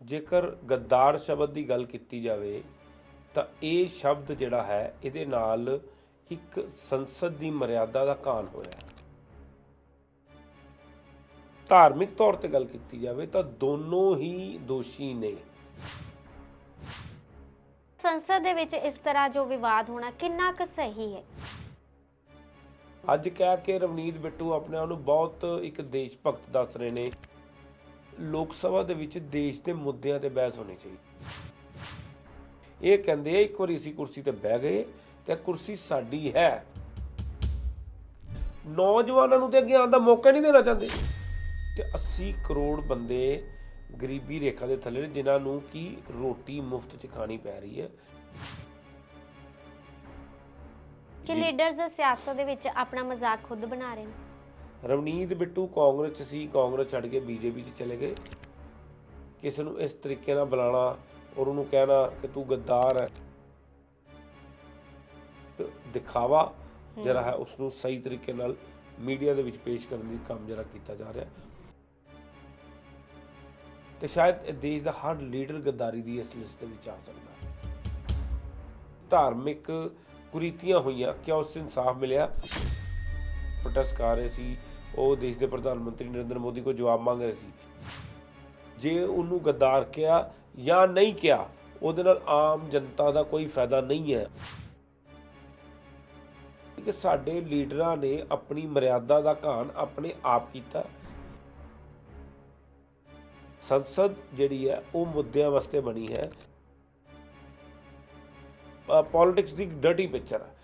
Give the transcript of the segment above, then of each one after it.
ਜੇਕਰ ਗੱਦਾਰ ਸ਼ਬਦ ਦੀ ਗੱਲ ਕੀਤੀ ਜਾਵੇ ਤਾਂ ਇਹ ਸ਼ਬਦ ਜਿਹੜਾ ਹੈ ਇਹਦੇ ਨਾਲ ਇੱਕ ਸੰਸਦ ਦੀ ਮਰਿਆਦਾ ਦਾ ਕਾਨ ਹੋਇਆ। ਧਾਰਮਿਕ ਤੌਰ ਤੇ ਗੱਲ ਕੀਤੀ ਜਾਵੇ ਤਾਂ ਦੋਨੋਂ ਹੀ ਦੋਸ਼ੀ ਨੇ। ਸੰਸਦ ਦੇ ਵਿੱਚ ਇਸ ਤਰ੍ਹਾਂ ਜੋ ਵਿਵਾਦ ਹੋਣਾ ਕਿੰਨਾ ਕੁ ਸਹੀ ਹੈ? ਅੱਜ ਕਹਿ ਕੇ ਰਵਨੀਤ ਬਿੱਟੂ ਆਪਣੇ ਆਪ ਨੂੰ ਬਹੁਤ ਇੱਕ ਦੇਸ਼ ਭਗਤ ਦੱਸ ਰਹੇ ਨੇ। ਲੋਕ ਸਭਾ ਦੇ ਵਿੱਚ ਦੇਸ਼ ਦੇ ਮੁੱਦਿਆਂ ਤੇ ਬਹਿਸ ਹੋਣੀ ਚਾਹੀਦੀ। ਇਹ ਕਹਿੰਦੇ ਆ ਇੱਕ ਵਾਰੀ ਅਸੀਂ ਕੁਰਸੀ ਤੇ ਬਹਿ ਗਏ ਤੇ ਕੁਰਸੀ ਸਾਡੀ ਹੈ। ਨੌਜਵਾਨਾਂ ਨੂੰ ਤੇ ਅੱਗੇ ਆਉਣ ਦਾ ਮੌਕਾ ਨਹੀਂ ਦੇਣਾ ਚਾਹੁੰਦੇ। ਤੇ 80 ਕਰੋੜ ਬੰਦੇ ਗਰੀਬੀ ਰੇਖਾ ਦੇ ਥੱਲੇ ਨੇ ਜਿਨ੍ਹਾਂ ਨੂੰ ਕੀ ਰੋਟੀ ਮੁਫਤ ਚ ਖਾਣੀ ਪੈ ਰਹੀ ਹੈ। ਕਿ। ਲੀਡਰਸ ਸਿਆਸਤ ਦੇ ਵਿੱਚ ਆਪਣਾ ਮਜ਼ਾਕ ਖੁਦ ਬਣਾ ਰਹੇ ਨੇ। ਰਵਨੀਤ ਬਿੱਟੂ ਕਾਂਗਰਸ 'ਚ ਸੀ, ਕਾਂਗਰਸ ਛੱਡ ਕੇ ਬੀਜੇਪੀ 'ਚ ਚਲੇ ਗਏ। ਕਿਸੇ ਨੂੰ ਇਸ ਤਰੀਕੇ ਨਾਲ ਬੁਲਾਣਾ ਔਰ ਉਹਨੂੰ ਕਹਿਣਾ ਕਿ ਤੂੰ ਗੱਦਾਰ ਹੈ ਦਿਖਾਵਾ ਜਿਹੜਾ ਹੈ ਉਸ ਨੂੰ ਸਹੀ ਤਰੀਕੇ ਨਾਲ ਮੀਡੀਆ ਦੇ ਵਿੱਚ ਪੇਸ਼ ਕਰਨ ਦੀ ਕੰਮ ਜਿਹੜਾ ਕੀਤਾ ਜਾ ਰਿਹਾ। ਤੇ ਸ਼ਾਇਦ ਇਹ ਦੇਸ਼ ਦਾ ਹਰ ਲੀਡਰ ਗੱਦਾਰੀ ਦੀ ਇਸ ਲਿਸਟ ਦੇ ਵਿੱਚ ਆ ਸਕਦਾ ਹੈ। ਧਾਰਮਿਕ ਕੁਰੀਤੀਆਂ ਹੋਈਆਂ ਕਿ ਉਸ 'ਚ ਇਨਸਾਫ ਮਿਲਿਆ? ਪ੍ਰੋਟੈਸਟ ਕਰ ਰਹੇ ਸੀ, ਉਹ ਦੇਸ਼ ਦੇ ਪ੍ਰਧਾਨ ਮੰਤਰੀ ਨਰਿੰਦਰ ਮੋਦੀ ਕੋਲ ਜਵਾਬ ਮੰਗ ਰਹੇ ਸੀ। ਜੇ ਉਹਨੂੰ ਗੱਦਾਰ ਕਿਹਾ ਜਾਂ ਨਹੀਂ ਕਿਹਾ, ਉਹਦੇ ਨਾਲ ਆਮ ਜਨਤਾ ਦਾ ਕੋਈ ਫਾਇਦਾ ਨਹੀਂ ਹੈ। ਕਿ ਸਾਡੇ ਲੀਡਰਾਂ ਨੇ ਆਪਣੀ ਮਰਿਆਦਾ ਦਾ ਘਾਣ ਆਪਣੇ ਆਪ ਕੀਤਾ। ਸੰਸਦ ਜਿਹੜੀ ਹੈ, ਉਹ ਮੁੱਦਿਆਂ ਵਾਸਤੇ ਬਣੀ ਹੈ। ਪੋਲਿਟਿਕਸ ਦੀ ਡਰਟੀ ਪਿਕਚਰ ਹੈ।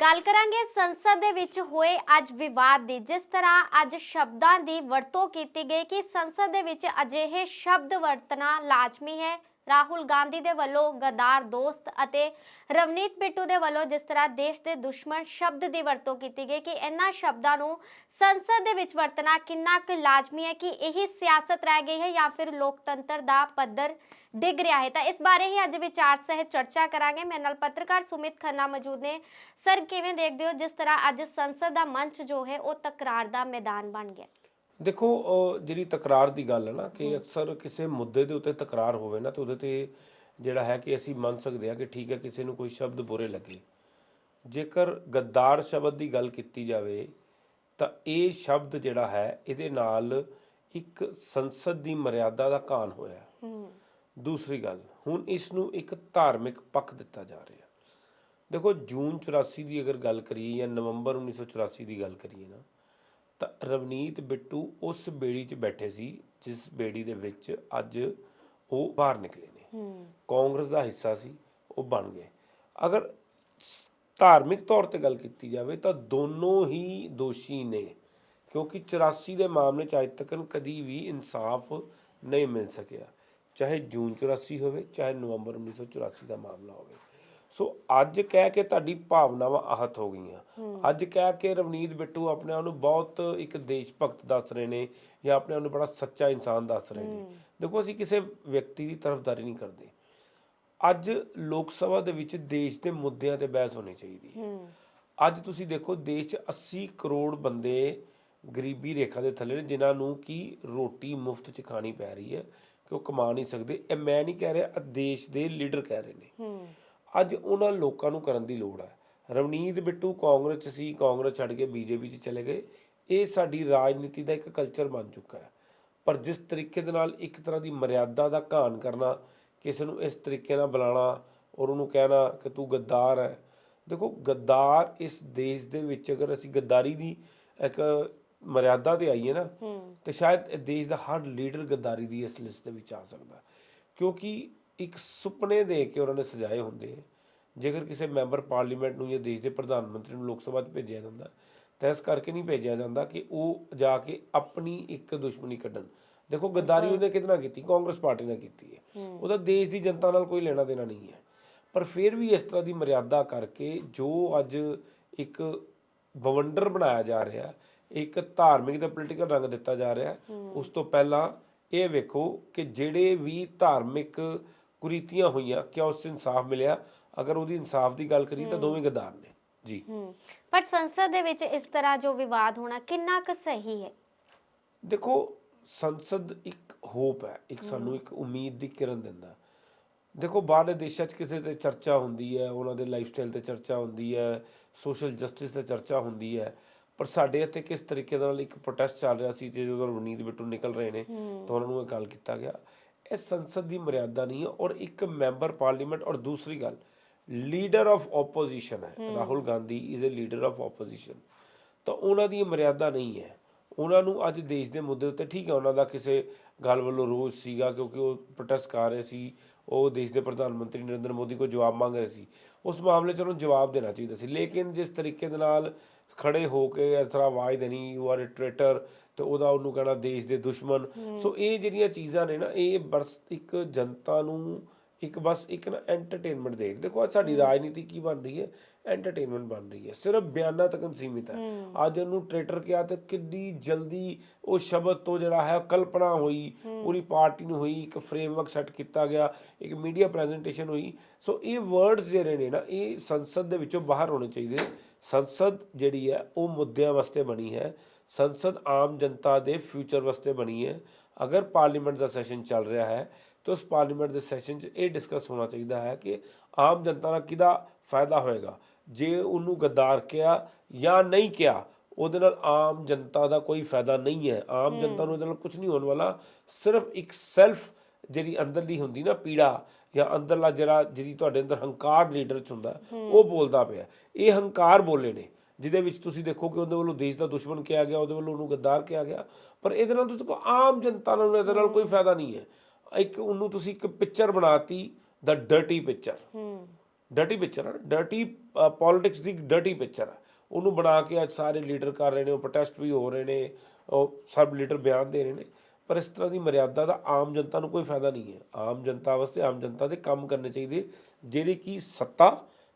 ਗੱਲ ਕਰਾਂਗੇ ਸੰਸਦ ਦੇ ਵਿੱਚ ਹੋਏ ਅੱਜ ਵਿਵਾਦ ਦੀ, ਜਿਸ ਤਰ੍ਹਾਂ ਅੱਜ ਸ਼ਬਦਾਂ ਦੀ ਵਰਤੋਂ ਕੀਤੀ ਗਈ ਕਿ ਸੰਸਦ ਦੇ ਵਿੱਚ ਅਜਿਹੇ ਸ਼ਬਦ ਵਰਤਣਾ ਲਾਜ਼ਮੀ ਹੈ। ਰਾਹੁਲ ਗਾਂਧੀ ਦੇ ਵੱਲੋਂ ਗਦਾਰ ਦੋਸਤ ਅਤੇ ਰਵਨੀਤ ਬਿੱਟੂ ਦੇ ਵੱਲੋਂ ਜਿਸ ਤਰ੍ਹਾਂ ਦੇਸ਼ ਦੇ ਦੁਸ਼ਮਣ ਸ਼ਬਦ ਦੀ ਵਰਤੋਂ ਕੀਤੀ ਗਈ ਕਿ ਇਹਨਾਂ ਸ਼ਬਦਾਂ ਨੂੰ ਸੰਸਦ ਦੇ ਵਿੱਚ ਵਰਤਣਾ ਕਿੰਨਾ ਕੁ ਲਾਜ਼ਮੀ ਹੈ, ਕਿ ਇਹੀ ਸਿਆਸਤ ਰਹਿ ਗਈ ਹੈ ਜਾਂ ਫਿਰ ਲੋਕਤੰਤਰ ਦਾ ਪੱਧਰ ਡਿੱਗ ਰਿਹਾ ਹੈ। ਤਾਂ ਇਸ ਬਾਰੇ ਹੀ ਅੱਜ ਵਿਚਾਰ ਸਹਿਤ ਚਰਚਾ ਕਰਾਂਗੇ। ਮੇਰੇ ਨਾਲ ਪੱਤਰਕਾਰ ਸੁਮਿਤ ਖੰਨਾ ਮੌਜੂਦ ਨੇ। ਸਰ ਕਿਵੇਂ ਦੇਖਦੇ ਹੋ? ਜਿਸ ਤਰ੍ਹਾਂ ਅੱਜ ਸੰਸਦ ਦਾ ਮੰਚ ਜੋ ਹੈ ਉਹ ਤਕਰਾਰ ਦਾ ਮੈਦਾਨ ਬਣ ਗਿਆ। ਦੇਖੋ ਜਿਹੜੀ ਤਕਰਾਰ ਦੀ ਗੱਲ ਹੈ ਨਾ ਕਿ ਅਕਸਰ ਕਿਸੇ ਮੁੱਦੇ ਦੇ ਉੱਤੇ ਤਕਰਾਰ ਹੋਵੇ ਨਾ ਤੇ ਉਹਦੇ ਤੇ ਜਿਹੜਾ ਹੈ ਕਿ ਅਸੀਂ ਮੰਨ ਸਕਦੇ ਹਾਂ ਕਿ ਠੀਕ ਹੈ ਕਿਸੇ ਨੂੰ ਕੋਈ ਸ਼ਬਦ ਬੁਰੇ ਲੱਗੇ। ਜੇਕਰ ਗੱਦਾਰ ਸ਼ਬਦ ਦੀ ਗੱਲ ਕੀਤੀ ਜਾਵੇ ਤਾਂ ਇਹ ਸ਼ਬਦ ਜਿਹੜਾ ਹੈ ਇਹਦੇ ਨਾਲ ਇੱਕ ਸੰਸਦ ਦੀ ਮਰਿਆਦਾ ਦਾ ਕਾਨ ਹੋਇਆ। ਹੂੰ। ਦੂਸਰੀ ਗੱਲ ਹੁਣ ਇਸ ਨੂੰ ਇੱਕ ਧਾਰਮਿਕ ਪੱਖ ਦਿੱਤਾ ਜਾ ਰਿਹਾ। ਦੇਖੋ ਜੂਨ 84 ਦੀ ਅਗਰ ਗੱਲ ਕਰੀਏ ਜਾਂ ਨਵੰਬਰ 1984 ਦੀ ਗੱਲ ਕਰੀਏ ਨਾ ਤਾਂ ਰਵਨੀਤ ਬਿੱਟੂ ਉਸ ਬੇੜੀ 'ਚ ਬੈਠੇ ਸੀ ਜਿਸ ਬੇੜੀ ਦੇ ਵਿੱਚ ਅੱਜ ਉਹ ਬਾਹਰ ਨਿਕਲੇ ਨੇ। ਕਾਂਗਰਸ ਦਾ ਹਿੱਸਾ ਸੀ ਉਹ ਬਣ ਗਏ। ਅਗਰ ਧਾਰਮਿਕ ਤੌਰ ਤੇ ਗੱਲ ਕੀਤੀ ਜਾਵੇ ਤਾਂ ਦੋਨੋਂ ਹੀ ਦੋਸ਼ੀ ਨੇ ਕਿਉਂਕਿ 84 ਦੇ ਮਾਮਲੇ 'ਚ ਅੱਜ ਤੱਕ ਕਦੀ ਵੀ ਇਨਸਾਫ ਨਹੀਂ ਮਿਲ ਸਕਿਆ। ਚਾਹੇ ਜੂਨ 84 ਹੋਵੇ ਚਾਹੇ ਨਵੰਬਰ 1984 ਦਾ ਮਾਮਲਾ ਹੋਵੇ। ਸੋ ਅੱਜ ਕਹਿ ਕੇ ਤੁਹਾਡੀ ਭਾਵਨਾਵਾਂ ਆਹਤ ਹੋ ਗਈਆਂ। ਅੱਜ ਕਹਿ ਕੇ ਰਵਨੀਤ ਬਿੱਟੂ ਆਪਣੇ ਆਪ ਨੂੰ ਬਹੁਤ ਇੱਕ ਦੇਸ਼ ਭਗਤ ਦੱਸ ਰਹੇ ਨੇ ਜਾਂ ਆਪਣੇ ਆਪ ਨੂੰ ਬੜਾ ਸੱਚਾ ਇਨਸਾਨ ਦੱਸ ਰਹੇ ਨੇ। ਦੇਖੋ ਅਸੀਂ ਕਿਸੇ ਵਿਅਕਤੀ ਦੀ ਤਰਫਦਾਰੀ ਨਹੀਂ ਕਰਦੇ। ਅੱਜ ਲੋਕ ਸਭਾ ਦੇ ਵਿੱਚ ਦੇਸ਼ ਦੇ ਮੁੱਦਿਆਂ ਤੇ ਬਹਿਸ ਹੋਣੀ ਚਾਹੀਦੀ ਹੈ। ਅੱਜ ਤੁਸੀਂ ਦੇਖੋ ਦੇਸ਼ 'ਚ 80 ਕਰੋੜ ਬੰਦੇ ਗਰੀਬੀ ਰੇਖਾ ਦੇ ਥੱਲੇ ਨੇ ਜਿਨ੍ਹਾਂ ਨੂੰ ਕੀ ਰੋਟੀ ਮੁਫਤ 'ਚ ਖਾਣੀ ਪੈ ਰਹੀ ਹੈ। ਕਿ ਉਹ ਕਮਾ ਨਹੀਂ ਸਕਦੇ। ਇਹ ਮੈਂ ਨਹੀਂ ਕਹਿ ਰਿਹਾ ਦੇਸ਼ ਦੇ ਲੀਡਰ ਕਹਿ ਰਹੇ ਨੇ। ਅੱਜ ਉਹਨਾਂ ਲੋਕਾਂ ਨੂੰ ਕਰਨ ਦੀ ਲੋੜ ਹੈ। ਰਵਨੀਤ ਬਿੱਟੂ ਕਾਂਗਰਸ 'ਚ ਸੀ ਕਾਂਗਰਸ ਛੱਡ ਕੇ ਬੀਜੇਪੀ 'ਚ ਚਲੇ ਗਏ। ਇਹ ਸਾਡੀ ਰਾਜਨੀਤੀ ਦਾ ਇੱਕ ਕਲਚਰ ਬਣ ਚੁੱਕਾ ਹੈ। ਪਰ ਜਿਸ ਤਰੀਕੇ ਦੇ ਨਾਲ ਇੱਕ ਤਰ੍ਹਾਂ ਦੀ ਮਰਿਆਦਾ ਦਾ ਘਾਣ ਕਰਨਾ ਕਿਸੇ ਨੂੰ ਇਸ ਤਰੀਕੇ ਨਾਲ ਬੁਲਾਣਾ ਔਰ ਉਹਨੂੰ ਕਹਿਣਾ ਕਿ ਤੂੰ ਗੱਦਾਰ ਹੈ। ਦੇਖੋ ਗੱਦਾਰ ਇਸ ਦੇਸ਼ ਦੇ ਵਿੱਚ ਅਗਰ ਅਸੀਂ ਗੱਦਾਰੀ ਦੀ ਇੱਕ ਮਰਿਆਦਾ ਤੇ ਆਈਏ ਨਾ ਤੇ ਸ਼ਾਇਦ ਇਹ ਦੇਸ਼ ਦਾ ਹਰ ਲੀਡਰ ਗੱਦਾਰੀ ਦੀ ਇਸ ਲਿਸਟ ਦੇ ਵਿੱਚ ਆ ਸਕਦਾ। ਕਿਉਂਕਿ ਇੱਕ ਸੁਪਨੇ ਦੇ ਕੇ ਉਹਨਾਂ ਨੇ ਸਜਾਏ ਹੁੰਦੇ ਜੇਕਰ ਕਿਸੇ ਮੈਂਬਰ ਪਾਰਲੀਮੈਂਟ ਨੂੰ ਜਾਂ ਦੇਸ਼ ਦੇ ਪ੍ਰਧਾਨ ਮੰਤਰੀ ਨੂੰ ਲੋਕ ਸਭਾ 'ਚ ਭੇਜਿਆ ਜਾਂਦਾ ਤਾਂ ਇਸ ਕਰਕੇ ਨਹੀਂ ਭੇਜਿਆ ਜਾਂਦਾ ਕਿ ਉਹ ਜਾ ਕੇ ਆਪਣੀ ਇੱਕ ਦੁਸ਼ਮਣੀ ਕੱਢਣ। ਦੇਖੋ ਗੱਦਾਰੀ ਉਹਨੇ ਨਾਲ ਕੀਤੀ? ਕਾਂਗਰਸ ਪਾਰਟੀ ਨਾਲ ਕੀਤੀ ਹੈ। ਉਹਦਾ ਦੇਸ਼ ਦੀ ਜਨਤਾ ਨਾਲ ਕੋਈ ਲੈਣਾ ਦੇਣਾ ਨਹੀਂ ਹੈ। ਪਰ ਫਿਰ ਵੀ ਇਸ ਤਰ੍ਹਾਂ ਦੀ ਮਰਿਆਦਾ ਕਰਕੇ ਜੋ ਅੱਜ ਇੱਕ ਬਵੰਡਰ ਬਣਾਇਆ ਜਾ ਰਿਹਾ ਇੱਕ ਧਾਰਮਿਕ ਤੇ ਪੋਲੀਟੀਕਲ ਰੰਗ ਦਿੱਤਾ ਜਾ ਰਿਹਾ ਉਸ ਤੋਂ ਪਹਿਲਾਂ ਇਹ ਵੇਖੋ ਕਿ ਜਿਹੜੇ ਵੀ ਧਾਰਮਿਕ ਕੁਰੀਤੀਆਂ ਹੋਈਆਂ ਕਿ ਉਸ ਇਨਸਾਫ ਮਿਲਿਆ? ਅਗਰ ਉਹਦੀ ਇਨਸਾਫ ਦੀ ਗੱਲ ਕਰੀ ਤਾਂ ਦੋਵੇਂ ਗੱਦਾਰ ਨੇ। ਜੀ। ਪਰ ਸੰਸਦ ਦੇ ਵਿੱਚ ਇਸ ਤਰ੍ਹਾਂ ਜੋ ਵਿਵਾਦ ਹੋਣਾ ਕਿੰਨਾ ਕੁ ਸਹੀ ਹੈ? ਦੇਖੋ ਸੰਸਦ ਇੱਕ ਹੋਪ ਹੈ। ਇੱਕ ਸਾਨੂੰ ਇੱਕ ਉਮੀਦ ਦੀ ਕਿਰਨ ਦਿੰਦਾ। ਦੇਖੋ ਬਾਹਰਲੇ ਦੇਸ਼ਾਂ 'ਚ ਕਿਸੇ ਤੇ ਚਰਚਾ ਹੁੰਦੀ ਹੈ ਉਹਨਾਂ ਦੇ ਲਾਈਫ ਸਟਾਈਲ ਤੇ ਚਰਚਾ ਹੁੰਦੀ ਹੈ ਸੋਸ਼ਲ ਜਸਟਿਸ ਤੇ ਚਰਚਾ ਹੁੰਦੀ ਹੈ। ਪਰ ਸਾਡੇ ਇੱਥੇ ਕਿਸ ਤਰੀਕੇ ਨਾਲ ਇੱਕ ਪ੍ਰੋਟੈਸਟ ਚੱਲ ਰਿਹਾ ਸੀ ਤੇ ਜਦੋਂ ਰਵਨੀਤ ਬਿੱਟੂ ਨਿਕਲ ਰਹੇ ਨੇ ਤਾਂ ਉਹਨਾਂ ਨੂੰ ਇਹ ਗੱਲ ਕੀਤਾ ਗਿਆ। ਇਹ ਸੰਸਦ ਦੀ ਮਰਿਆਦਾ ਨਹੀਂ ਹੈ ਔਰ ਇੱਕ ਮੈਂਬਰ ਪਾਰਲੀਮੈਂਟ ਔਰ ਦੂਸਰੀ ਗੱਲ ਲੀਡਰ ਆਫ ਆਪੋਜੀਸ਼ਨ ਹੈ। Rahul Gandhi is a leader of opposition ਤਾਂ ਉਹਨਾਂ ਦੀ ਮਰਿਆਦਾ ਨਹੀਂ ਹੈ। ਉਹਨਾਂ ਨੂੰ ਅੱਜ ਦੇਸ਼ ਦੇ ਮੁੱਦੇ ਉੱਤੇ ਠੀਕ ਹੈ ਉਹਨਾਂ ਦਾ ਕਿਸੇ ਗੱਲ ਵੱਲੋਂ ਰੋਸ ਸੀਗਾ ਕਿਉਂਕਿ ਉਹ ਪ੍ਰੋਟੈਸਟ ਕਰ ਰਹੇ ਸੀ ਉਹ ਦੇਸ਼ ਦੇ ਪ੍ਰਧਾਨ ਮੰਤਰੀ ਨਰਿੰਦਰ ਮੋਦੀ ਕੋਲ ਜਵਾਬ ਮੰਗ ਰਹੇ ਸੀ। ਉਸ ਮਾਮਲੇ 'ਚ ਉਹਨੂੰ ਜਵਾਬ ਦੇਣਾ ਚਾਹੀਦਾ ਸੀ। ਲੇਕਿਨ ਜਿਸ ਤਰੀਕੇ ਦੇ ਨਾਲ ਖੜੇ ਹੋ ਕੇ ਇਸ ਤਰ੍ਹਾਂ ਆਵਾਜ਼ ਦੇਣੀ ਯੂ ਆਰ ਅ ਟ੍ਰੇਟਰ ਤੇ ਉਹਦਾ ਉਹਨੂੰ ਕਹਿਣਾ ਦੇਸ਼ ਦੇ ਦੁਸ਼ਮਣ। ਸੋ ਇਹ ਜਿਹੜੀਆਂ ਚੀਜ਼ਾਂ ਨੇ ਨਾ ਇਹ ਬਸ ਇੱਕ ਜਨਤਾ ਨੂੰ ਇੱਕ ਬਸ ਇੱਕ ਨਾ ਐਂਟਰਟੇਨਮੈਂਟ ਦੇ। ਦੇਖੋ ਅੱਜ ਸਾਡੀ ਰਾਜਨੀਤੀ ਕੀ ਬਣ ਰਹੀ ਹੈ? ਐਂਟਰਟੇਨਮੈਂਟ ਬਣ ਰਹੀ ਹੈ। ਸਿਰਫ ਬਿਆਨਾਂ ਤੱਕ ਸੀਮਿਤ ਹੈ। ਅੱਜ ਉਹਨੂੰ ਟ੍ਰੇਟਰ ਕਿਹਾ ਤੇ ਕਿੰਨੀ ਜਲਦੀ ਉਹ ਸ਼ਬਦ ਤੋਂ ਜਿਹੜਾ ਹੈ ਕਲਪਨਾ ਹੋਈ। ਪੂਰੀ ਪਾਰਟੀ ਨੂੰ ਹੋਈ ਇੱਕ ਫਰੇਮਵਰਕ ਸੈੱਟ ਕੀਤਾ ਗਿਆ ਇੱਕ ਮੀਡੀਆ ਪ੍ਰੈਜੈਂਟੇਸ਼ਨ ਹੋਈ। ਸੋ ਇਹ ਵਰਡਸ ਜਿਹੜੇ ਨੇ ਨਾ ਇਹ ਸੰਸਦ ਦੇ ਵਿੱਚੋਂ ਬਾਹਰ ਹੋਣੇ ਚਾਹੀਦੇ ਸੰਸਦ ਜਿਹੜੀ ਹੈ ਉਹ ਮੁੱਦਿਆਂ ਵਾਸਤੇ ਬਣੀ ਹੈ। ਸੰਸਦ ਆਮ ਜਨਤਾ ਦੇ ਫਿਊਚਰ ਵਾਸਤੇ ਬਣੀ ਹੈ। ਅਗਰ ਪਾਰਲੀਮੈਂਟ ਦਾ ਸੈਸ਼ਨ ਚੱਲ ਰਿਹਾ ਹੈ ਤਾਂ ਉਸ ਪਾਰਲੀਮੈਂਟ ਦੇ ਸੈਸ਼ਨ 'ਚ ਇਹ ਡਿਸਕਸ ਹੋਣਾ ਚਾਹੀਦਾ ਹੈ ਕਿ ਆਮ ਜਨਤਾ ਦਾ ਕਿਹਦਾ ਫਾਇਦਾ ਹੋਏਗਾ। ਜੇ ਉਹਨੂੰ ਗੱਦਾਰ ਕਿਹਾ ਜਾਂ ਨਹੀਂ ਕਿਹਾ ਉਹਦੇ ਨਾਲ ਆਮ ਜਨਤਾ ਦਾ ਕੋਈ ਫਾਇਦਾ ਨਹੀਂ ਹੈ। ਆਮ ਜਨਤਾ ਨੂੰ ਇਹਦੇ ਨਾਲ ਕੁਝ ਨਹੀਂ ਹੋਣ ਵਾਲਾ। ਸਿਰਫ ਇੱਕ ਸੈਲਫ ਜਿਹੜੀ ਅੰਦਰਲੀ ਹੁੰਦੀ ਨਾ ਪੀੜਾ ਜਾਂ ਅੰਦਰਲਾ ਜਿਹੜਾ ਜਿਹੜੀ ਤੁਹਾਡੇ ਅੰਦਰ ਹੰਕਾਰ ਲੀਡਰ ਚ ਹੁੰਦਾ ਉਹ ਬੋਲਦਾ ਪਿਆ। ਇਹ ਹੰਕਾਰ ਬੋਲੇ ਨੇ ਜਿਹਦੇ ਵਿੱਚ ਤੁਸੀਂ ਦੇਖੋ ਕਿ ਉਹਦੇ ਵੱਲੋਂ ਦੇਸ਼ ਦਾ ਦੁਸ਼ਮਣ ਕਿਹਾ ਗਿਆ ਉਹਦੇ ਵੱਲੋਂ ਉਹਨੂੰ ਗੱਦਾਰ ਕਿਹਾ ਗਿਆ। ਪਰ ਇਹਦੇ ਨਾਲ ਤੁਸੀਂ ਕੋ ਆਮ ਜਨਤਾ ਨੂੰ ਇਹਦੇ ਨਾਲ ਕੋਈ ਫਾਇਦਾ ਨਹੀਂ ਹੈ। ਇੱਕ ਉਹਨੂੰ ਤੁਸੀਂ ਇੱਕ ਪਿਕਚਰ ਬਣਾਤੀ ਦਾ ਡਰਟੀ ਪਿਕਚਰ ਹੂੰ। ਡਰਟੀ ਪਿਕਚਰ ਹੈ ਡਰਟੀ ਪੋਲਿਟਿਕਸ ਦੀ ਡਰਟੀ ਪਿਕਚਰ ਹੈ ਉਹਨੂੰ ਬਣਾ ਕੇ ਅੱਜ ਸਾਰੇ ਲੀਡਰ ਕਰ ਰਹੇ ਨੇ, ਉਹ ਪ੍ਰੋਟੈਸਟ ਵੀ ਹੋ ਰਹੇ ਨੇ, ਉਹ ਸਭ ਲੀਡਰ ਬਿਆਨ ਦੇ ਰਹੇ ਨੇ। ਪਰ ਇਸ ਤਰ੍ਹਾਂ ਦੀ ਮਰਿਆਦਾ ਦਾ ਆਮ ਜਨਤਾ ਨੂੰ ਕੋਈ ਫਾਇਦਾ ਨਹੀਂ ਹੈ। ਆਮ ਜਨਤਾ ਵਾਸਤੇ ਆਮ ਜਨਤਾ ਦੇ ਕੰਮ ਕਰਨੇ ਚਾਹੀਦੇ। ਜਿਹੜੇ ਕਿ ਸੱਤਾ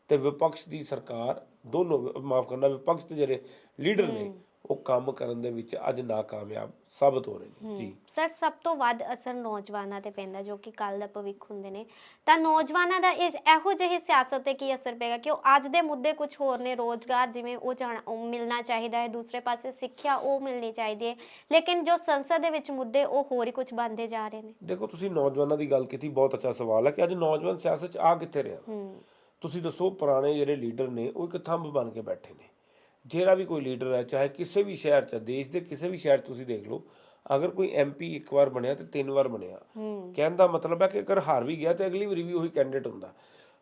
ਤੇ ਵਿਪਕਸ਼ ਦੀ ਸਰਕਾਰ, ਦੋਨੋਂ, ਮਾਫ ਕਰਨਾ, ਵਿਪਕਸ਼ ਦੇ ਜਿਹੜੇ ਲੀਡਰ ਨੇ ਉਹ ਕੰਮ ਕਰਨ ਦੇ ਵਿੱਚ ਅੱਜ ਨਾਕਾਮਯਾਬ ਸਾਬਤ ਹੋ ਰਹੇ ਨੇ। ਜੀ। ਸਰ ਸਭ ਤੋਂ ਵੱਧ ਅਸਰ ਨੌਜਵਾਨਾਂ ਤੇ ਪੈਂਦਾ ਜੋ ਕਿ ਕੱਲ ਦਾ ਭਵਿੱਖ ਹੁੰਦੇ ਨੇ। ਤਾਂ ਨੌਜਵਾਨਾਂ ਦਾ ਇਸ ਇਹੋ ਜਿਹੀ ਸਿਆਸਤ ਤੇ ਕੀ ਅਸਰ ਪਏਗਾ? ਕਿ ਉਹ ਅੱਜ ਦੇ ਮੁੱਦੇ ਕੁਝ ਹੋਰ ਨੇ ਰੋਜ਼ਗਾਰ ਜਿਵੇਂ ਉਹ ਜਾਣ ਉਹ ਮਿਲਣਾ ਚਾਹੀਦਾ ਹੈ ਦੂਸਰੇ ਪਾਸੇ ਸਿੱਖਿਆ ਉਹ ਮਿਲਣੀ ਚਾਹੀਦੀ ਹੈ। ਲੇਕਿਨ ਜੋ ਸੰਸਦ ਦੇ ਵਿੱਚ ਮੁੱਦੇ ਉਹ ਹੋਰ ਹੀ ਕੁਝ ਬਣਦੇ ਜਾ ਰਹੇ ਨੇ। ਦੇਖੋ ਤੁਸੀਂ ਨੌਜਵਾਨਾਂ ਦੀ ਗੱਲ ਕੀਤੀ ਬਹੁਤ ਅੱਛਾ ਸਵਾਲ ਹੈ ਕਿ ਅੱਜ ਨੌਜਵਾਨ ਸਿਆਸਤ 'ਚ ਆ ਕਿੱਥੇ ਰਿਹਾ? ਤੁਸੀਂ ਦੱਸੋ ਪੁਰਾਣੇ ਜਿਹੜੇ ਲੀਡਰ ਨੇ ਉਹ ਇੱਕ ਥੰਬ ਬਣ ਕੇ ਬੈਠੇ ਨੇ। ਜਿਹੜਾ ਵੀ ਕੋਈ ਲੀਡਰ ਹੈ ਚਾਹੇ ਕਿਸੇ ਵੀ ਸ਼ਹਿਰ 'ਚ ਦੇਸ਼ ਦੇ ਕਿਸੇ ਵੀ ਸ਼ਹਿਰ ਤੁਸੀਂ ਦੇਖ ਲਓ ਅਗਰ ਕੋਈ ਐਮਪੀ ਇੱਕ ਵਾਰ ਬਣਿਆ ਤੇ ਤਿੰਨ ਵਾਰ ਬਣਿਆ ਕਹਿਣ ਦਾ ਮਤਲਬ ਹੈ ਕਿ ਅਗਰ ਹਾਰ ਵੀ ਗਿਆ ਤੇ ਅਗਲੀ ਵਾਰੀ ਵੀ ਉਹੀ ਕੈਂਡੀਡੇਟ ਹੁੰਦਾ।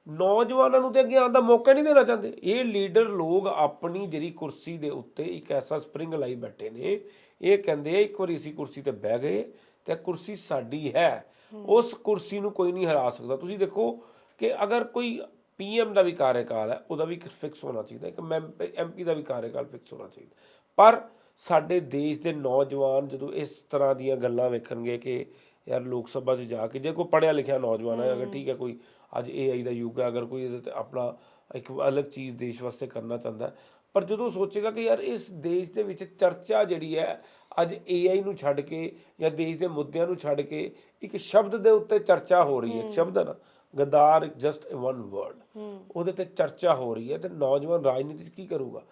ਨੌਜਵਾਨਾਂ ਨੂੰ ਤੇ ਅੱਗੇ ਆਉਣ ਦਾ ਮੌਕਾ ਨਹੀਂ ਦੇਣਾ ਚਾਹੁੰਦੇ। ਇਹ ਲੀਡਰ ਲੋਕ ਆਪਣੀ ਜਿਹੜੀ ਕੁਰਸੀ ਦੇ ਉੱਤੇ ਇੱਕ ਐਸਾ ਸਪਰਿੰਗ ਲਾਈ ਬੈਠੇ ਨੇ ਇਹ ਕਹਿੰਦੇ ਆ, ਇੱਕ ਵਾਰੀ ਅਸੀਂ ਕੁਰਸੀ ਤੇ ਬਹਿ ਗਏ ਤੇ ਕੁਰਸੀ ਸਾਡੀ ਹੈ। ਉਸ ਕੁਰਸੀ ਨੂੰ ਕੋਈ ਨਹੀਂ ਹਰਾ ਸਕਦਾ। ਤੁਸੀਂ ਦੇਖੋ ਕਿ ਅਗਰ ਕੋਈ ਪੀਐਮ ਦਾ ਵੀ ਕਾਰਜਕਾਲ ਹੈ ਉਹਦਾ ਵੀ ਫਿਕਸ ਹੋਣਾ ਚਾਹੀਦਾ ਇੱਕ ਐਮਪੀ ਦਾ ਵੀ ਕਾਰਜਕਾਲ ਫਿਕਸ ਹੋਣਾ ਚਾਹੀਦਾ। ਪਰ ਸਾਡੇ ਦੇਸ਼ ਦੇ ਨੌਜਵਾਨ ਜਦੋਂ ਇਸ ਤਰ੍ਹਾਂ ਦੀਆਂ ਗੱਲਾਂ ਵੇਖਣਗੇ ਕਿ ਯਾਰ ਲੋਕ ਸਭਾ 'ਚ ਜਾ ਕੇ ਜੇ ਕੋਈ ਪੜ੍ਹਿਆ ਲਿਖਿਆ ਨੌਜਵਾਨ ਹੈ ਅਗਰ ਠੀਕ ਹੈ ਕੋਈ ਅੱਜ ਏਆਈ ਦਾ ਯੁੱਗ ਹੈ ਅਗਰ ਕੋਈ ਇਹਦੇ ਤੇ ਆਪਣਾ ਇੱਕ ਅਲੱਗ ਚੀਜ਼ ਦੇਸ਼ ਵਾਸਤੇ ਕਰਨਾ ਚਾਹੁੰਦਾ ਪਰ ਜਦੋਂ ਸੋਚੇਗਾ ਕਿ ਯਾਰ ਇਸ ਦੇਸ਼ ਦੇ ਵਿੱਚ ਚਰਚਾ ਜਿਹੜੀ ਹੈ ਅੱਜ ਏਆਈ ਨੂੰ ਛੱਡ ਕੇ ਜਾਂ ਦੇਸ਼ ਦੇ ਮੁੱਦਿਆਂ ਨੂੰ ਛੱਡ ਕੇ ਇੱਕ ਸ਼ਬਦ ਦੇ ਉੱਤੇ ਚਰਚਾ ਹੋ ਰਹੀ ਹੈ ਇੱਕ ਸ਼ਬਦ ਹੈ ਨਾ ਗਦਾਰ ਜਸਟ ਵਨ ਵਰਡ ਉਹਦੇ ਤੇ ਚਰਚਾ ਹੋ ਰਹੀ ਹੈ ਤੇ ਨੌਜਵਾਨ ਰਾਜਨੀਤੀ ਕੀ ਕਰੂਗਾ?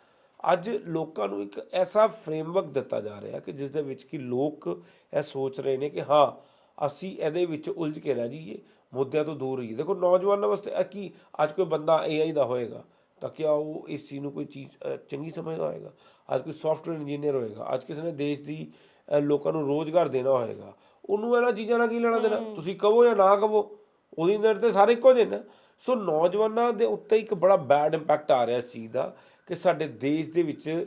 ਅੱਜ ਲੋਕਾਂ ਨੂੰ ਇੱਕ ਐਸਾ ਫਰੇਮਵਰਕ ਦਿੱਤਾ ਜਾ ਰਿਹਾ ਕਿ ਜਿਸ ਦੇ ਵਿੱਚ ਕਿ ਲੋਕ ਇਹ ਸੋਚ ਰਹੇ ਨੇ ਕਿ ਹਾਂ ਅਸੀਂ ਇਹਦੇ ਵਿੱਚ ਉਲਝ ਕੇ ਰਹਿ ਜਾਈਏ ਮੁੱਦਿਆਂ ਤੋਂ ਦੂਰ ਰਹੀਏ। ਦੇਖੋ ਨੌਜਵਾਨਾਂ ਵਾਸਤੇ ਕੀ? ਅੱਜ ਕੋਈ ਬੰਦਾ AI ਦਾ ਹੋਏਗਾ ਤਾਂ ਕਿਆ ਉਹ ਇਸ ਚੀਜ਼ ਨੂੰ ਕੋਈ ਚੀਜ਼ ਚੰਗੀ ਸਮਝਦਾ ਹੋਏਗਾ? ਅੱਜ ਕੋਈ ਸੌਫਟਵੇਅਰ ਇੰਜੀਨੀਅਰ ਹੋਏਗਾ ਅੱਜ ਕਿਸੇ ਨੇ ਦੇਸ਼ ਦੀ ਲੋਕਾਂ ਨੂੰ ਰੋਜ਼ਗਾਰ ਦੇਣਾ ਹੋਏਗਾ। ਉਹਨੂੰ ਇਹਨਾਂ ਚੀਜ਼ਾਂ ਨਾਲ ਕੀ ਲੈਣਾ ਦੇਣਾ? ਤੁਸੀਂ ਕਹੋ ਜਾਂ ਨਾ ਕਹੋ ਉਹਦੀ ਨਜ਼ਰ ਤੇ ਸਾਰੇ ਇੱਕੋ ਜਿਹੇ ਨੇ। ਸੋ ਨੌਜਵਾਨਾਂ ਦੇ ਉੱਤੇ ਇੱਕ ਬੜਾ ਬੈਡ ਇੰਪੈਕਟ ਆ ਰਿਹਾ ਇਸ ਚੀਜ਼ ਦਾ ਕਿ ਸਾਡੇ ਦੇਸ਼ ਦੇ ਵਿੱਚ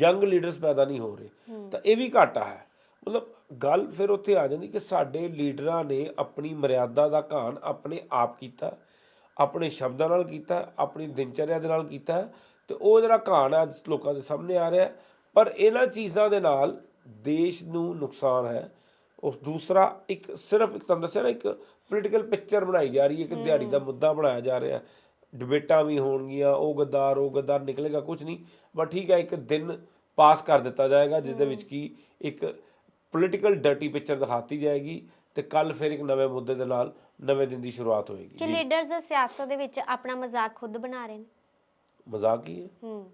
ਯੰਗ ਲੀਡਰਸ ਪੈਦਾ ਨਹੀਂ ਹੋ ਰਹੇ। ਤਾਂ ਇਹ ਵੀ ਘਾਟਾ ਹੈ। ਮਤਲਬ ਗੱਲ ਫਿਰ ਉੱਥੇ ਆ ਜਾਂਦੀ ਕਿ ਸਾਡੇ ਲੀਡਰਾਂ ਨੇ ਆਪਣੀ ਮਰਿਆਦਾ ਦਾ ਘਾਣ ਆਪਣੇ ਆਪ ਕੀਤਾ ਆਪਣੇ ਸ਼ਬਦਾਂ ਨਾਲ ਕੀਤਾ ਆਪਣੀ ਦਿਨਚਰਿਆ ਦੇ ਨਾਲ ਕੀਤਾ ਤੇ ਉਹ ਜਿਹੜਾ ਘਾਣ ਹੈ ਅੱਜ ਲੋਕਾਂ ਦੇ ਸਾਹਮਣੇ ਆ ਰਿਹਾ। ਪਰ ਇਹਨਾਂ ਚੀਜ਼ਾਂ ਦੇ ਨਾਲ ਦੇਸ਼ ਨੂੰ ਨੁਕਸਾਨ ਹੈ। ਉਸ ਦੂਸਰਾ ਇੱਕ ਸਿਰਫ ਇੱਕ ਤੁਹਾਨੂੰ ਦੱਸਿਆ ਨਾ ਇੱਕ ਪੋਲੀਟੀਕਲ ਪਿਕਚਰ ਬਣਾਈ ਜਾ ਰਹੀ ਹੈ ਕਿ ਦਿਹਾੜੀ ਦਾ ਮੁੱਦਾ ਬਣਾਇਆ ਜਾ ਰਿਹਾ ਡਿਬੇਟਾਂ ਵੀ ਹੋਣਗੀਆਂ ਉਹ ਗੱਦਾਰ ਉਹ ਗੱਦਾਰ ਨਿਕਲੇਗਾ ਕੁਝ ਨਹੀਂ। ਬਟ ਠੀਕ ਹੈ ਇੱਕ ਦਿਨ ਪਾਸ ਕਰ ਦਿੱਤਾ ਜਾਏਗਾ ਜਿਸ ਦੇ ਵਿੱਚ ਕੀ ਇੱਕ ਪੋਲੀਟੀਕਲ ਡਰਟੀ ਪਿਕਚਰ ਦਿਖਾਤੀ ਜਾਏਗੀ ਤੇ ਕੱਲ ਫਿਰ ਇੱਕ ਨਵੇਂ ਮੁੱਦੇ ਦੇ ਨਾਲ ਨਵੇਂ ਦਿਨ ਦੀ ਸ਼ੁਰੂਆਤ ਹੋਏਗੀ। ਕਿ ਲੀਡਰਸ ਸਿਆਸਤ ਦੇ ਵਿੱਚ ਆਪਣਾ ਮਜ਼ਾਕ ਖੁਦ ਬਣਾ ਰਹੇ ਨੇ। ਮਜ਼ਾਕ ਹੀ ਹੈ। ਹੂੰ।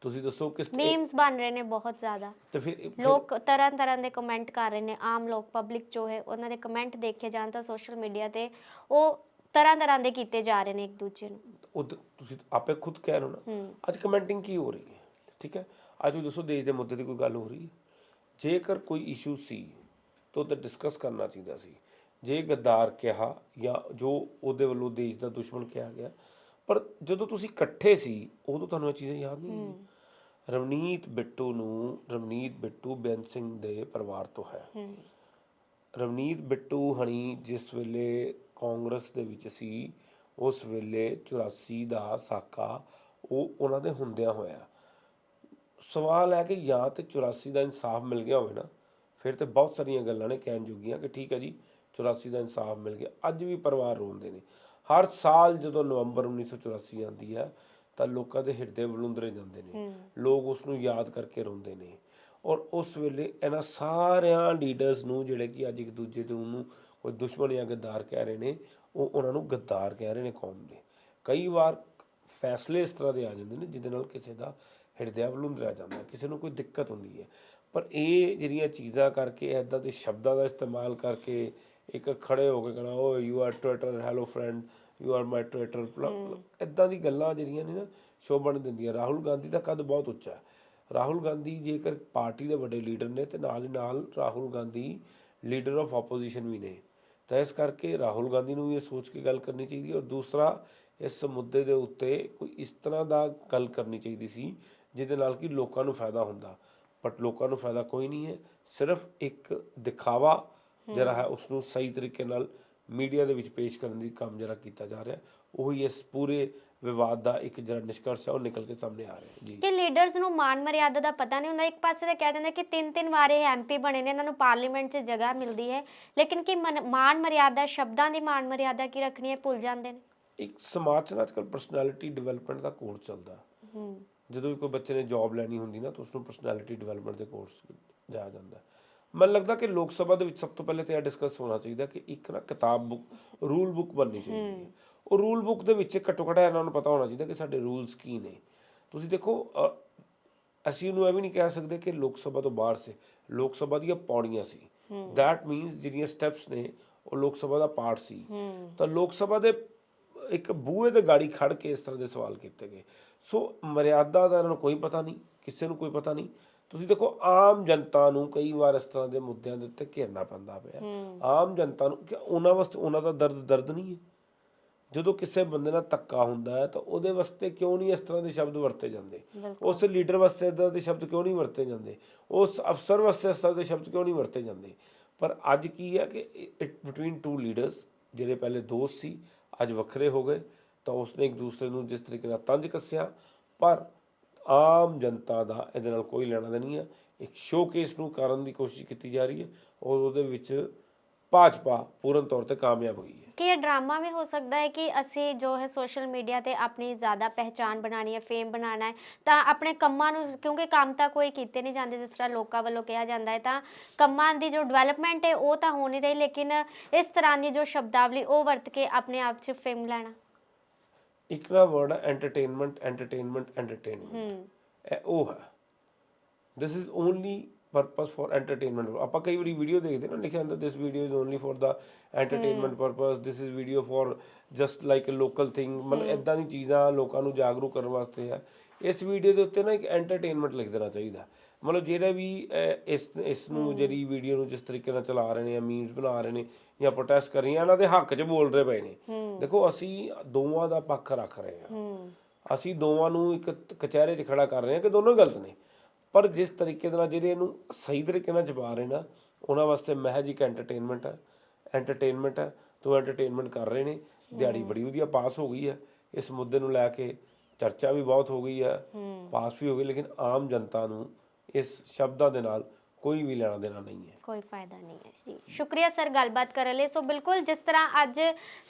ਤੁਸੀਂ ਦੱਸੋ ਕਿਸ ਮੀਮਸ ਬਣ ਰਹੇ ਨੇ ਬਹੁਤ ਜ਼ਿਆਦਾ। ਤੇ ਫਿਰ ਲੋਕ ਤਰ੍ਹਾਂ ਤਰ੍ਹਾਂ ਦੇ ਕਮੈਂਟ ਕਰ ਰਹੇ ਨੇ ਆਮ ਲੋਕ ਪਬਲਿਕ ਜੋ ਹੈ ਉਹਨਾਂ ਦੇ ਕਮੈਂਟ ਦੇਖੇ ਜਾਣ ਤਾਂ ਸੋਸ਼ਲ ਮੀਡੀਆ ਤੇ ਉਹ ਤਰ੍ਹਾਂ ਤਰ੍ਹਾਂ ਦੇ ਕੀਤੇ ਜਾ ਰਹੇ ਨੇ ਇੱਕ ਦੂਜੇ ਨੂੰ। ਉਹ ਤੁਸੀਂ ਆਪੇ ਖੁਦ ਕਹਿ ਰਹੇ ਹੋ ਨਾ। ਅੱਜ ਕਮੈਂਟਿੰਗ ਕੀ ਹੋ ਰਹੀ ਹੈ? ਠੀਕ ਹੈ? ਅੱਜ ਤੁਸੀਂ ਦੱਸੋ ਦੇਸ਼ ਦੇ ਮੁੱਦੇ ਦੀ ਕੋਈ ਗੱਲ ਹੋ ਰਹੀ ਹੈ? ਜੇਕਰ ਕੋਈ ਇਸ਼ੂ ਸੀ ਤਾਂ ਉਹ ਤੇ ਡਿਸਕਸ ਕਰਨਾ ਚਾਹੀਦਾ ਸੀ। ਜੇ ਗੱਦਾਰ ਕਿਹਾ ਜਾਂ ਜੋ ਉਹਦੇ ਵੱਲੋਂ ਦੇਸ਼ ਦਾ ਦੁਸ਼ਮਣ ਕਿਹਾ ਗਿਆ ਪਰ ਜਦੋਂ ਤੁਸੀਂ ਇਕੱਠੇ ਸੀ ਉਦੋਂ ਤੁਹਾਨੂੰ ਇਹ ਚੀਜ਼ਾਂ ਯਾਦ ਨਹੀਂ ਰਵਨੀਤ ਬਿੱਟੂ ਨੂੰ ਰਵਨੀਤ ਬਿੱਟੂ ਬੇਅੰਤ ਸਿੰਘ ਦੇ ਪਰਿਵਾਰ ਤੋਂ ਹੈ। ਹੂੰ। ਰਵਨੀਤ ਬਿੱਟੂ ਹਣੀ ਜਿਸ ਵੇਲੇ ਕਾਂਗਰਸ ਦੇ ਵਿੱਚ ਸੀ ਉਸ ਵੇਲੇ 84 ਦਾ ਸਾਕਾ ਉਹ ਉਹਨਾਂ ਦੇ ਹੁੰਦਿਆਂ ਹੋਇਆ। ਸਵਾਲ ਹੈ ਕਿ ਜਾਂ ਤੇ 84 ਦਾ ਇਨਸਾਫ ਮਿਲ ਗਿਆ ਹੋਵੇ ਨਾ ਫਿਰ ਤੇ ਬਹੁਤ ਸਾਰੀਆਂ ਗੱਲਾਂ ਨੇ ਕਹਿਣ ਜੋਗੀਆਂ ਕਿ ਠੀਕ ਹੈ ਜੀ 84 ਦਾ ਇਨਸਾਫ ਮਿਲ ਗਿਆ। ਅੱਜ ਵੀ ਪਰਿਵਾਰ ਰੋਂਦੇ ਨੇ। ਹਰ ਸਾਲ ਜਦੋਂ ਨਵੰਬਰ 1984 ਆਉਂਦੀ ਹੈ ਤਾਂ ਲੋਕਾਂ ਦੇ ਹਿਰਦੇ ਵਲੁੰਦਰੇ ਜਾਂਦੇ ਨੇ। ਲੋਕ ਉਸ ਨੂੰ ਯਾਦ ਕਰਕੇ ਰੋਂਦੇ ਨੇ। ਔਰ ਉਸ ਵੇਲੇ ਇਹਨਾਂ ਸਾਰਿਆਂ ਲੀਡਰਸ ਨੂੰ ਜਿਹੜੇ ਕਿ ਅੱਜ ਇੱਕ ਦੂਜੇ ਦੇ ਉਹਨੂੰ ਕੋਈ ਦੁਸ਼ਮਣ ਜਾਂ ਗੱਦਾਰ ਕਹਿ ਰਹੇ ਨੇ ਉਹ ਉਹਨਾਂ ਨੂੰ ਗੱਦਾਰ ਕਹਿ ਰਹੇ ਨੇ ਕੌਮ ਦੇ। ਕਈ ਵਾਰ ਫੈਸਲੇ ਇਸ ਤਰ੍ਹਾਂ ਦੇ ਆ ਜਾਂਦੇ ਨੇ ਜਿਹਦੇ ਨਾਲ ਕਿਸੇ ਦਾ ਹਿਰਦਿਆ ਵਲੁੰਦਰਿਆ ਜਾਂਦਾ ਕਿਸੇ ਨੂੰ ਕੋਈ ਦਿੱਕਤ ਹੁੰਦੀ ਹੈ। ਪਰ ਇਹ ਜਿਹੜੀਆਂ ਚੀਜ਼ਾਂ ਕਰਕੇ ਐਦਾਂ ਦੇ ਸ਼ਬਦਾਂ ਦਾ ਇਸਤੇਮਾਲ ਕਰਕੇ ਇੱਕ ਖੜੇ ਹੋ ਕੇ ਕਹਣਾ ਓ you are Twitter hello friend you are my Twitter ਇਦਾਂ ਦੀ ਗੱਲਾਂ ਜਿਹੜੀਆਂ ਨੇ ਨਾ ਸ਼ੋਭਾ ਨਹੀਂ ਦਿੰਦੀਆਂ ਰਾਹੁਲ ਗਾਂਧੀ ਦਾ ਕੱਦ ਬਹੁਤ ਉੱਚਾ ਹੈ। ਰਾਹੁਲ ਗਾਂਧੀ ਜੇਕਰ ਪਾਰਟੀ ਦੇ ਵੱਡੇ ਲੀਡਰ ਨੇ ਤੇ ਨਾਲ ਹੀ ਨਾਲ Rahul Gandhi leader of opposition ਵੀ ਨੇ। ਤਾਂ ਇਸ ਕਰਕੇ ਰਾਹੁਲ ਗਾਂਧੀ ਨੂੰ ਵੀ ਇਹ ਸੋਚ ਕੇ ਗੱਲ ਕਰਨੀ ਚਾਹੀਦੀ ਹੈ। ਔਰ ਦੂਸਰਾ ਇਸ ਮੁੱਦੇ ਦੇ ਉੱਤੇ ਕੋਈ ਇਸ ਤਰ੍ਹਾਂ ਦਾ ਗੱਲ ਕਰਨੀ ਚਾਹੀਦੀ ਸੀ ਜਿਹਦੇ ਨਾਲ ਕਿ ਲੋਕਾਂ ਨੂੰ ਫਾਇਦਾ ਹੁੰਦਾ। ਬਟ ਲੋਕਾਂ ਨੂੰ ਫਾਇਦਾ ਕੋਈ ਨਹੀਂ ਹੈ। ਸਿਰਫ ਇੱਕ ਦਿਖਾਵਾ ਜਿਹੜਾ ਹੈ ਉਸ ਨੂੰ ਸਹੀ ਤਰੀਕੇ ਨਾਲ ਮੀਡੀਆ ਦੇ ਵਿੱਚ ਪੇਸ਼ ਕਰਨ ਦੀ ਕੰਮ ਜਿਹੜਾ ਕੀਤਾ ਜਾ ਰਿਹਾ ਉਹੀ ਇਸ ਪੂਰੇ ਵਿਵਾਦ ਦਾ ਇੱਕ ਜਿਹੜਾ ਨਿਸ਼ਕਰਸ਼ ਹੈ ਉਹ ਨਿਕਲ ਕੇ ਸਾਹਮਣੇ ਆ ਰਿਹਾ ਹੈ। ਜੀ। ਕਿ ਲੀਡਰਸ ਨੂੰ ਮਾਨ ਮਰਿਆਦਾ ਦਾ ਪਤਾ ਨਹੀਂ ਹੁੰਦਾ। ਇੱਕ ਪਾਸੇ ਤਾਂ ਕਹਿ ਦਿੰਦੇ ਕਿ ਤਿੰਨ ਤਿੰਨ ਵਾਰ ਇਹ ਐਮਪੀ ਬਣੇ ਨੇ ਇਹਨਾਂ ਨੂੰ ਪਾਰਲੀਮੈਂਟ 'ਚ ਜਗ੍ਹਾ ਮਿਲਦੀ ਹੈ। ਲੇਕਿਨ ਕਿ ਮਨ- ਮਰਿਆਦਾ ਸ਼ਬਦਾਂ ਦੀ ਮਾਨ ਮਰਿਆਦਾ ਕੀ ਰੱਖਣੀ ਹੈ? ਭੁੱਲ ਜਾਂਦੇ ਨੇ। ਇੱਕ ਸਮਾਜ 'ਚ ਅੱਜਕੱਲ ਪਰਸਨੈਲਿਟੀ ਡਿਵੈਲਪਮੈਂਟ ਦਾ ਕੋਰਸ ਚੱਲਦਾ। ਹੂੰ। ਜਦੋਂ ਵੀ ਕੋਈ ਬੱਚੇ ਨੇ ਜੌਬ ਲੈਣੀ ਹੁੰਦੀ ਨਾ ਤਾਂ ਉਸ ਨੂੰ ਪਰਸਨੈਲਿਟੀ ਡਿਵੈਲਪਮੈਂਟ ਦੇ ਕੋਰਸ ਜਾਇਆ ਜਾਂਦਾ। ਹੈ। ਮੈਨੂੰ ਲੱਗਦਾ ਕਿ ਲੋਕ ਸਭਾ ਦੇ ਵਿੱਚ ਸਭ ਤੋਂ ਪਹਿਲੇ ਤੇ ਇਹ ਡਿਸਕਸ ਹੋਣਾ ਚਾਹੀਦਾ ਕਿ ਇੱਕ ਨਾ ਕਿਤਾਬ ਬੁੱਕ ਰੂਲ ਬੁੱਕ ਬਣਨੀ ਚਾਹੀਦੀ ਹੈ। ਉਹ ਰੂਲ ਬੁੱਕ ਦੇ ਵਿੱਚ ਘੱਟੋ ਘੱਟ ਇਹਨਾਂ ਨੂੰ ਪਤਾ ਹੋਣਾ ਚਾਹੀਦਾ ਕਿ ਸਾਡੇ ਰੂਲਸ ਕੀ ਨੇ। ਤੁਸੀਂ ਦੇਖੋ ਅਸੀਂ ਉਹਨੂੰ ਇਹ ਵੀ ਨਹੀਂ ਕਹਿ ਸਕਦੇ ਕਿ ਲੋਕ ਸਭਾ ਤੋਂ ਬਾਹਰ ਸੇ। ਲੋਕ ਸਭਾ ਦੀਆਂ ਪੌੜੀਆਂ ਸੀ। ਦੈਟ ਮੀਨਸ ਜਿਹੜੀਆਂ ਸਟੈਪਸ ਨੇ ਉਹ ਲੋਕ ਸਭਾ ਦਾ ਪਾਰਟ ਸੀ। ਤਾਂ ਲੋਕ ਸਭਾ ਦੇ ਇੱਕ ਬੂਹੇ ਤੇ ਗਾੜੀ ਖੜ ਕੇ ਇਸ ਤਰ੍ਹਾਂ ਦੇ ਸਵਾਲ ਕੀਤੇ ਗਏ। ਸੋ ਮਰਿਆਦਾ ਦਾ ਇਹਨਾਂ ਨੂੰ ਕੋਈ ਪਤਾ ਨਹੀਂ ਕਿਸੇ ਨੂੰ ਕੋਈ ਪਤਾ ਨਹੀਂ। ਤੁਸੀਂ ਦੇਖੋ ਆਮ ਜਨਤਾ ਨੂੰ ਕਈ ਵਾਰ ਇਸ ਤਰ੍ਹਾਂ ਦੇ ਮੁੱਦਿਆਂ ਦੇ ਉੱਤੇ ਘੇਰਨਾ ਪੈਂਦਾ ਪਿਆ। ਆਮ ਜਨਤਾ ਨੂੰ ਕਿ ਉਹਨਾਂ ਵਾਸਤੇ ਉਹਨਾਂ ਦਾ ਦਰਦ ਦਰਦ ਨਹੀਂ ਹੈ। ਜਦੋਂ ਕਿਸੇ ਬੰਦੇ ਨਾਲ ਧੱਕਾ ਹੁੰਦਾ ਹੈ ਤਾਂ ਉਹਦੇ ਵਾਸਤੇ ਕਿਉਂ ਨਹੀਂ ਇਸ ਤਰ੍ਹਾਂ ਦੇ ਸ਼ਬਦ ਵਰਤੇ ਜਾਂਦੇ? ਉਸ ਲੀਡਰ ਵਾਸਤੇ ਇਦਾਂ ਦੇ ਸ਼ਬਦ ਕਿਉਂ ਨਹੀਂ ਵਰਤੇ ਜਾਂਦੇ? ਉਸ ਅਫਸਰ ਵਾਸਤੇ ਇਸ ਤਰ੍ਹਾਂ ਦੇ ਸ਼ਬਦ ਕਿਉਂ ਨਹੀਂ ਵਰਤੇ ਜਾਂਦੇ? ਪਰ ਅੱਜ ਕੀ ਹੈ ਕਿ ਬਿਟਵੀਨ ਟੂ ਲੀਡਰਸ ਜਿਹੜੇ ਪਹਿਲੇ ਦੋਸਤ ਸੀ ਅੱਜ ਵੱਖਰੇ ਹੋ ਗਏ ਤਾਂ ਉਸਨੇ ਇੱਕ ਦੂਸਰੇ ਨੂੰ ਜਿਸ ਤਰੀਕੇ ਨਾਲ ਤੰਜ ਕੱਸਿਆ ਪਰ ਆਮ ਜਨਤਾ ਦਾ ਇਹਦੇ ਨਾਲ ਕੋਈ ਲੈਣਾ ਦੇਣਾ ਨਹੀਂ ਹੈ। ਇੱਕ ਸ਼ੋਕੇਸ ਨੂੰ ਕਰਨ ਦੀ ਕੋਸ਼ਿਸ਼ ਕੀਤੀ ਜਾ ਰਹੀ ਹੈ ਔਰ ਉਹਦੇ ਵਿੱਚ ਭਾਜਪਾ ਪੂਰਨ ਤੌਰ ਤੇ ਕਾਮਯਾਬ ਹੋਈ ਹੈ। ਕਿ ਇਹ ਡਰਾਮਾ ਵੀ ਹੋ ਸਕਦਾ ਹੈ ਕਿ ਅਸੀਂ ਜੋ ਹੈ ਸੋਸ਼ਲ ਮੀਡੀਆ ਤੇ ਆਪਣੀ ਜ਼ਿਆਦਾ ਪਹਿਚਾਨ ਬਣਾਣੀ ਹੈ ਫੇਮ ਬਣਾਉਣਾ ਹੈ, ਤਾਂ ਆਪਣੇ ਕੰਮਾਂ ਨੂੰ ਕਿਉਂਕਿ ਕੰਮ ਤਾਂ ਕੋਈ ਕੀਤੇ ਨਹੀਂ ਜਾਂਦੇ, ਜਿਸ ਤਰ੍ਹਾਂ ਲੋਕਾਂ ਵੱਲੋਂ ਕਿਹਾ ਜਾਂਦਾ ਹੈ, ਤਾਂ ਕੰਮਾਂ ਦੀ ਜੋ ਡਿਵੈਲਪਮੈਂਟ ਹੈ ਉਹ ਤਾਂ ਹੋ ਨਹੀਂ ਰਹੀ, ਲੇਕਿਨ ਇਸ ਤਰ੍ਹਾਂ ਦੀ ਜੋ ਸ਼ਬਦਾਵਲੀ ਉਹ ਵਰਤ ਕੇ ਆਪਣੇ ਆਪ 'ਚ ਫੇਮ ਲੈਣਾ। ਇੱਕ ਨਾ ਵਰਡ ਹੈ ਐਂਟਰਟੇਨਮੈਂਟ ਐਂਟਰਟੇਨਮੈਂਟ ਐਂਟਰਟੇਨਮੈਂਟ ਇਹ ਉਹ ਹੈ। This is only purpose for entertainment ਆਪਾਂ ਕਈ ਵਾਰੀ ਵੀਡੀਓ ਦੇਖਦੇ ਨਾ ਲਿਖਿਆ ਹੁੰਦਾ this video is only for the entertainment purpose this is video for just like a local thing ਮਤਲਬ ਇਦਾਂ ਦੀ ਚੀਜ਼ਾਂ ਲੋਕਾਂ ਨੂੰ ਜਾਗਰੂਕ ਕਰਨ ਵਾਸਤੇ ਆ। ਇਸ ਵੀਡੀਓ ਦੇ ਉੱਤੇ ਨਾ ਇੱਕ ਐਂਟਰਟੇਨਮੈਂਟ ਲਿਖ ਦੇਣਾ ਚਾਹੀਦਾ। ਮਤਲਬ ਜਿਹੜਾ ਵੀ ਇਸ ਇਸ ਨੂੰ ਜਿਹੜੀ ਵੀਡੀਓ ਨੂੰ ਜਿਸ ਤਰੀਕੇ ਨਾਲ ਚਲਾ ਰਹੇ ਨੇ ਮੀਮਸ ਬਣਾ ਰਹੇ ਨੇ ਜਾਂ ਪ੍ਰੋਟੈਸਟ ਕਰ ਰਹੇ ਨੇ ਇਹਨਾਂ ਦੇ ਹੱਕ 'ਚ ਬੋਲ ਰਹੇ ਪਏ ਨੇ। ਦੇਖੋ ਅਸੀਂ ਦੋਵਾਂ ਦਾ ਪੱਖ ਰੱਖ ਰਹੇ ਹਾਂ। ਅਸੀਂ ਦੋਵਾਂ ਨੂੰ ਇੱਕ ਕਚਹਿਰੇ 'ਚ ਖੜਾ ਕਰ ਰਹੇ ਹਾਂ ਕਿ ਦੋਨੋਂ ਗਲਤ ਨੇ। ਪਰ ਜਿਸ ਤਰੀਕੇ ਦੇ ਨਾਲ ਜਿਹੜੇ ਇਹਨੂੰ ਸਹੀ ਤਰੀਕੇ ਨਾਲ ਜਵਾ ਰਹੇ ਨਾ ਉਹਨਾਂ ਵਾਸਤੇ ਮਹਿਜ ਇੱਕ ਐਂਟਰਟੇਨਮੈਂਟ ਹੈ। ਐਂਟਰਟੇਨਮੈਂਟ ਹੈ। ਤੋਂ ਐਂਟਰਟੇਨਮੈਂਟ ਕਰ ਰਹੇ ਨੇ। ਦਿਹਾੜੀ ਬੜੀ ਵਧੀਆ ਪਾਸ ਹੋ ਗਈ ਹੈ। ਇਸ ਮੁੱਦੇ ਨੂੰ ਲੈ ਕੇ ਚਰਚਾ ਵੀ ਬਹੁਤ ਹੋ ਗਈ ਹੂੰ। ਪਾਸ ਵੀ ਹੋ ਗਈ ਲੇਕਿਨ ਆਮ ਜਨਤਾ ਨੂੰ ਇਸ ਸ਼ਬਦਾਂ ਦੇ ਨਾਲ ਕੋਈ ਵੀ ਲੈਣਾ ਦੇਣਾ ਨਹੀਂ ਹੈ। ਕੋਈ ਫਾਇਦਾ ਨਹੀਂ ਹੈ ਜੀ। ਸ਼ੁਕਰੀਆ ਸਰ ਗੱਲਬਾਤ ਕਰਨ ਲਈ। ਸੋ ਬਿਲਕੁਲ ਜਿਸ ਤਰ੍ਹਾਂ ਅੱਜ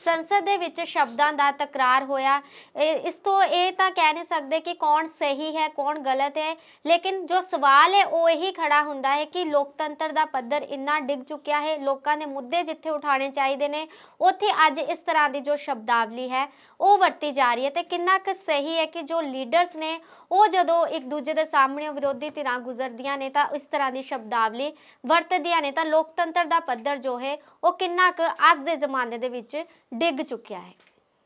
ਸੰਸਦ ਦੇ ਵਿੱਚ ਸ਼ਬਦਾਂ ਦਾ ਤਕਰਾਰ ਹੋਇਆ, ਇਹ- ਇਸ ਤੋਂ ਇਹ ਤਾਂ ਕਹਿ ਨਹੀਂ ਸਕਦੇ ਕਿ ਕੌਣ ਸਹੀ ਹੈ, ਕੌਣ ਗਲਤ ਹੈ, ਲੇਕਿਨ ਜੋ ਸਵਾਲ ਹੈ ਉਹ ਇਹੀ ਖੜਾ ਹੁੰਦਾ ਹੈ ਕਿ ਲੋਕਤੰਤਰ ਦਾ ਪੱਧਰ ਇੰਨਾ ਡਿੱਗ ਚੁੱਕਿਆ ਹੈ, ਲੋਕਾਂ ਦੇ ਮੁੱਦੇ ਜਿੱਥੇ ਉਠਾਣੇ ਚਾਹੀਦੇ ਨੇ, ਉੱਥੇ ਅੱਜ ਇਸ ਤਰ੍ਹਾਂ ਦੀ ਜੋ ਸ਼ਬਦਾਵਲੀ ਹੈ, ਉਹ ਵਰਤੀ ਜਾ ਰਹੀ ਹੈ ਤੇ ਕਿੰਨਾ ਕੁ ਸਹੀ ਹੈ ਕਿ ਜੋ ਲੀਡਰਸ ਨੇ, ਉਹ ਜਦੋਂ ਇੱਕ ਦੂਜੇ ਦੇ ਸਾਹਮਣੇ ਵਿਰੋਧੀ ਧਿਰਾਂ ਗੁਜ਼ਰਦੀਆਂ ਨੇ ਤਾਂ ਇਸ ਤਰ੍ਹਾਂ ਦੀ ਸ਼ਬਦ ਸ਼ਬਦਾਵਲੀ ਵਰਤਦੀਆਂ ਨੇ ਤਾਂ ਲੋਕਤੰਤਰ ਦਾ ਪੱਧਰ ਜੋ ਹੈ, ਉਹ ਕਿੰਨਾ ਕੁ ਅੱਜ ਦੇ ਜ਼ਮਾਨੇ ਦੇ ਵਿੱਚ ਡਿੱਗ ਚੁੱਕਿਆ ਹੈ।